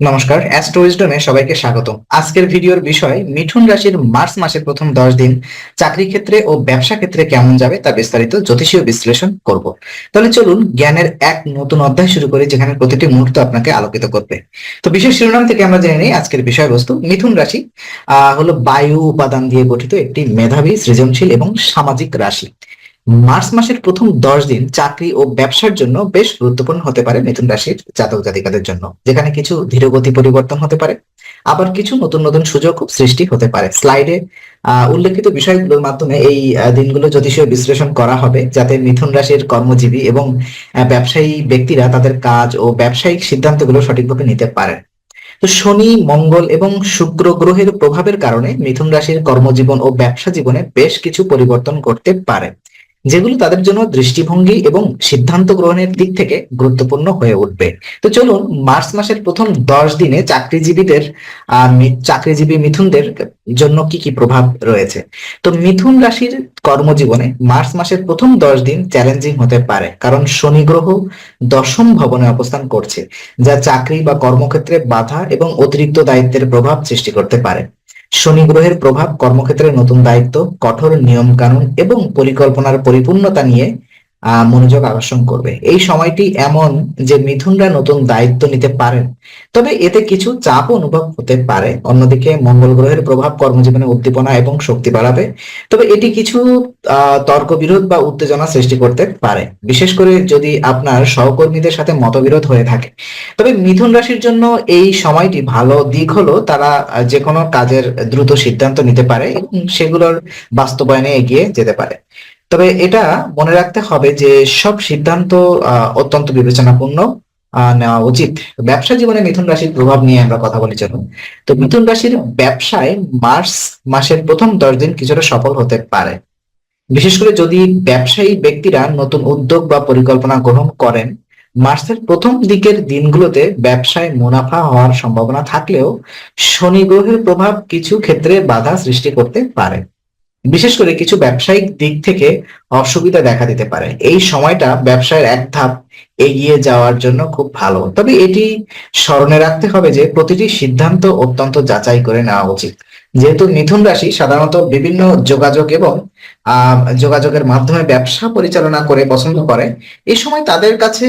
নমস্কার অ্যাস্ট্রোইজডমে সবাইকে স্বাগত আজকের ভিডিওর বিষয় মিঠুন রাশির মার্চ মাসের প্রথম দশ দিন, চাকরি ক্ষেত্রে ও ব্যবসা ক্ষেত্রে কেমন যাবে তা বিস্তারিত জ্যোতিষীয় বিশ্লেষণ করব। তাহলে চলুন জ্ঞানের এক নতুন অধ্যায় শুরু করি, যেখানে প্রতিটি মুহূর্ত আপনাকে আলোকিত করবে। তো বিশেষ শিরোনাম থেকে আমরা জেনে নিই আজকের বিষয়বস্তু, মিথুন রাশি, আহ, হলো বায়ু উপাদান দিয়ে গঠিত একটি মেধাবী, সৃজনশীল এবং সামাজিক রাশি। মার্চ মাসের প্রথম দশ দিন চাকরি ও ব্যবসার জন্য বেশ গুরুত্বপূর্ণ হতে পারে মিথুন রাশির জাতক জাতিকাদের জন্য। যেখানে কিছু ধীরগতি পরিবর্তন হতে পারে, আবার কিছু নতুন নতুন সুযোগ সৃষ্টি হতে পারে। স্লাইডে উল্লেখিত বিষয়গুলোর মাধ্যমে এই দিনগুলো জ্যোতিষীয় বিশ্লেষণ করা হবে, যাতে মিথুন রাশির কর্মজীবী এবং ব্যবসায়ী ব্যক্তিরা তাদের কাজ ও ব্যবসায়িক সিদ্ধান্তগুলো সঠিকভাবে নিতে পারেন। তো শনি, মঙ্গল এবং শুক্র গ্রহের প্রভাবের কারণে মিথুন রাশির কর্মজীবন ও ব্যবসা জীবনে বেশ কিছু পরিবর্তন করতে পারে। যেগুলো তাদের জন্য দৃষ্টিভঙ্গি এবং সিদ্ধান্ত গ্রহণের দিক থেকে গুরুত্বপূর্ণ হয়ে উঠবে। তো চলুন, মার্চ মাসের প্রথম দশ দিনে চাকরিজীবীদের চাকরিজীবী মিথুনদের জন্য কি কি প্রভাব রয়েছে? তো মিথুন রাশির কর্মজীবনে মার্চ মাসের প্রথম দশ দিন চ্যালেঞ্জিং হতে পারে, কারণ শনি গ্রহ দশম ভবনে অবস্থান করছে, যা চাকরি বা কর্মক্ষেত্রে বাধা এবং অতিরিক্ত দায়িত্বের প্রভাব সৃষ্টি করতে পারে। শনি গ্রহের প্রভাব কর্মক্ষেত্রে নতুন দায়িত্ব কঠোর নিয়ম কানুন এবং পরিকল্পনার পরিপূর্ণতা নিয়ে মনোযোগ আকর্ষণ করবে। এই সময়টি এমন যে মিথুনরা নতুন দায়িত্ব নিতে পারেন, তবে এতে কিছু চাপ অনুভব হতে পারে। অন্যদিকে মঙ্গল গ্রহের প্রভাব কর্মজীবনে উদ্দীপনা এবং শক্তি বাড়াবে, তবে এটি কিছু তর্ক বিরোধ বা উত্তেজনা সৃষ্টি করতে পারে। বিশেষ করে যদি আপনার সহকর্মীদের সাথে মতবিরোধ হয়ে থাকে। তবে মিথুন রাশির জন্য এই সময়টি ভালো দিক হলো তারা যে কোনো কাজের দ্রুত সিদ্ধান্ত নিতে পারে এবং সেগুলোর বাস্তবায়নে এগিয়ে যেতে পারে। তবে এটা মনে রাখতে হবে যে সব সিদ্ধান্ত অত্যন্ত বিবেচনাপূর্ণ নেওয়া উচিত। ব্যবসা জীবনে মিথুন রাশির প্রভাব নিয়ে আমরা কথা বলি, চলুন। তো মিথুন রাশির ব্যবসায় মার্চ মাসের প্রথম দশ দিন কিছুটা সফল হতে পারে। বিশেষ করে যদি ব্যবসায়ী ব্যক্তিরা নতুন উদ্যোগ বা পরিকল্পনা গ্রহণ করেন, মার্চের প্রথম দিকের দিনগুলোতে ব্যবসায় মুনাফা হওয়ার সম্ভাবনা থাকলেও শনি গ্রহের প্রভাব কিছু ক্ষেত্রে বাধা সৃষ্টি করতে পারে। বিশেষ করে কিছু ব্যবসায়িক দিক থেকে অসুবিধা দেখা দিতে পারে। এই সময়টা ব্যবসায়ের এক ধাপ এগিয়ে যাওয়ার জন্য খুব ভালো। তবে এটি স্মরণে রাখতে হবে যে প্রতিটি সিদ্ধান্ত অত্যন্ত যাচাই করে নেওয়া উচিত। যেহেতু মিথুন রাশি সাধারণত বিভিন্ন যোগাযোগ এবং যোগাযোগের মাধ্যমে ব্যবসা পরিচালনা করে পছন্দ করে এই সময় তাদের কাছে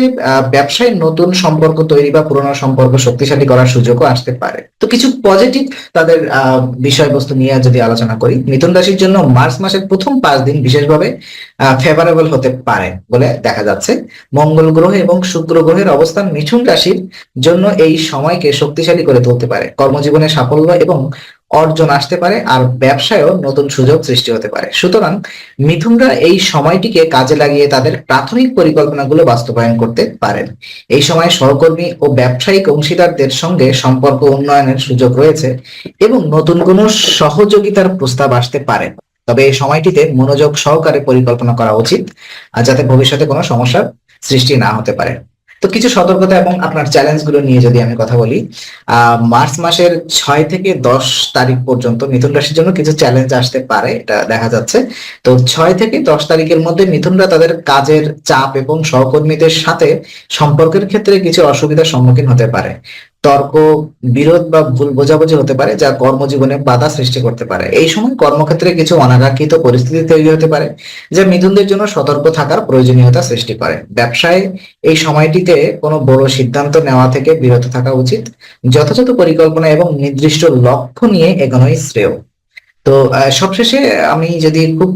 ব্যবসায় নতুন সম্পর্ক তৈরি বা পুরনো সম্পর্ক শক্তিশালী করার সুযোগও আসতে পারে। তো কিছু পজিটিভ তাদের বিষয়বস্তু নিয়ে যদি আলোচনা করি, মিথুন রাশির জন্য মার্চ মাসের প্রথম পাঁচ দিন বিশেষভাবে ফেভারেবল হতে পারে বলে দেখা যাচ্ছে। মঙ্গল গ্রহ এবং শুক্র গ্রহের অবস্থান মিথুন রাশির জন্য এই সময়কে শক্তিশালী করে তুলতে পারে। কর্মজীবনে সাফল্য এবং অর্জন আসতে পারে আর ব্যবসায়ও নতুন সুযোগ সৃষ্টি হতে পারে। সুতরাং মিথুনরা এই সময়টিকে কাজে লাগিয়ে তাদের প্রাথমিক পরিকল্পনাগুলো বাস্তবায়ন করতে পারেন। এই সময় সহকর্মী ও ব্যবসায়িক অংশীদারদের সঙ্গে সম্পর্ক উন্নয়নের সুযোগ রয়েছে এবং নতুন কোনো সহযোগিতার প্রস্তাব আসতে পারে। তবে এই সময়টিতে মনোযোগ সহকারে পরিকল্পনা করা উচিত, আর যাতে ভবিষ্যতে কোনো সমস্যার সৃষ্টি না হতে পারে। তো কিছু সতর্কতা এবং আপনার চ্যালেঞ্জগুলো নিয়ে যদি আমি কথা বলি মার্চ মাসের ছয় থেকে দশ তারিখ পর্যন্ত মিথুন রাশির জন্য কিছু চ্যালেঞ্জ আসতে পারে, এটা দেখা যাচ্ছে। তো ছয় থেকে দশ তারিখের মধ্যে মিথুনরা তাদের কাজের চাপ এবং সহকর্মীদের সাথে সম্পর্কের ক্ষেত্রে কিছু অসুবিধার সম্মুখীন হতে পারে। তর্ক, বিরোধ বা ভুল বোঝাবুঝি হতে পারে যা কর্মজীবনে বাধা সৃষ্টি করতে পারে। এই সময় কর্মক্ষেত্রে কিছু অনাকাঙ্ক্ষিত পরিস্থিতি তৈরি হতে পারে যা মিথুনদের জন্য সতর্ক থাকার প্রয়োজনীয়তা সৃষ্টি করে। ব্যবসায় এই সময়টিতে কোনো বড় সিদ্ধান্ত নেওয়া থেকে বিরত থাকা উচিত, যথাযথ পরিকল্পনা এবং নির্দিষ্ট লক্ষ্য নিয়ে এগোনোই শ্রেয়। তো সবশেষে আমি যদি খুব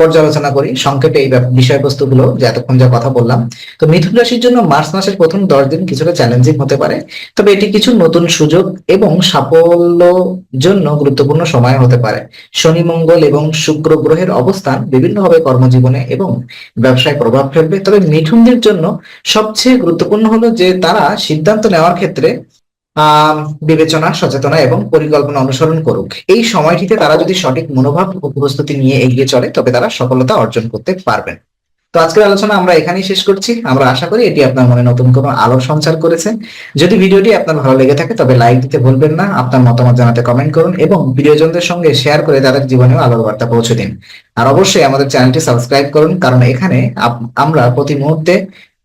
পর্যালোচনা করি, সংক্ষেপে এই বিষয়বস্তুগুলো যে এতক্ষণ যা কথা বললাম। তো মিথুন রাশির জন্য মার্চ মাসের প্রথম দশ দিন কিছুটা চ্যালেঞ্জিং হতে পারে, তবে এটি কিছু নতুন সুযোগ এবং সাফল্য জন্য গুরুত্বপূর্ণ সময় হতে পারে। শনি, মঙ্গল এবং শুক্র গ্রহের অবস্থান বিভিন্নভাবে কর্মজীবনে এবং ব্যবসায় প্রভাব ফেলবে। তবে মিথুনদের জন্য সবচেয়ে গুরুত্বপূর্ণ হলো যে তারা সিদ্ধান্ত নেওয়ার ক্ষেত্রে বিবেচনা, সচেতনা এবং পরিকল্পনা অনুসরণ করুক। এই সময়টিতে তারা যদি সঠিক মনোভাব ও প্রস্তুতি নিয়ে এগিয়ে চলে, তবে তারা সফলতা অর্জন করতে পারবেন। তো আজকের আলোচনা আমরা এখানেই শেষ করছি। আমরা আশা করি এটি আপনার মনে নতুন কোনো আলো সঞ্চার করেছে। যদি ভিডিওটি আপনার ভালো লেগে থাকে, তবে লাইক দিতে ভুলবেন না, আপনার মতামত জানাতে কমেন্ট করুন এবং প্রিয়জনদের সঙ্গে শেয়ার করে তাদের জীবনেও আলোর বার্তা পৌঁছে দিন। আর অবশ্যই আমাদের চ্যানেলটি সাবস্ক্রাইব করুন, কারণ এখানে আমরা প্রতি মুহূর্তে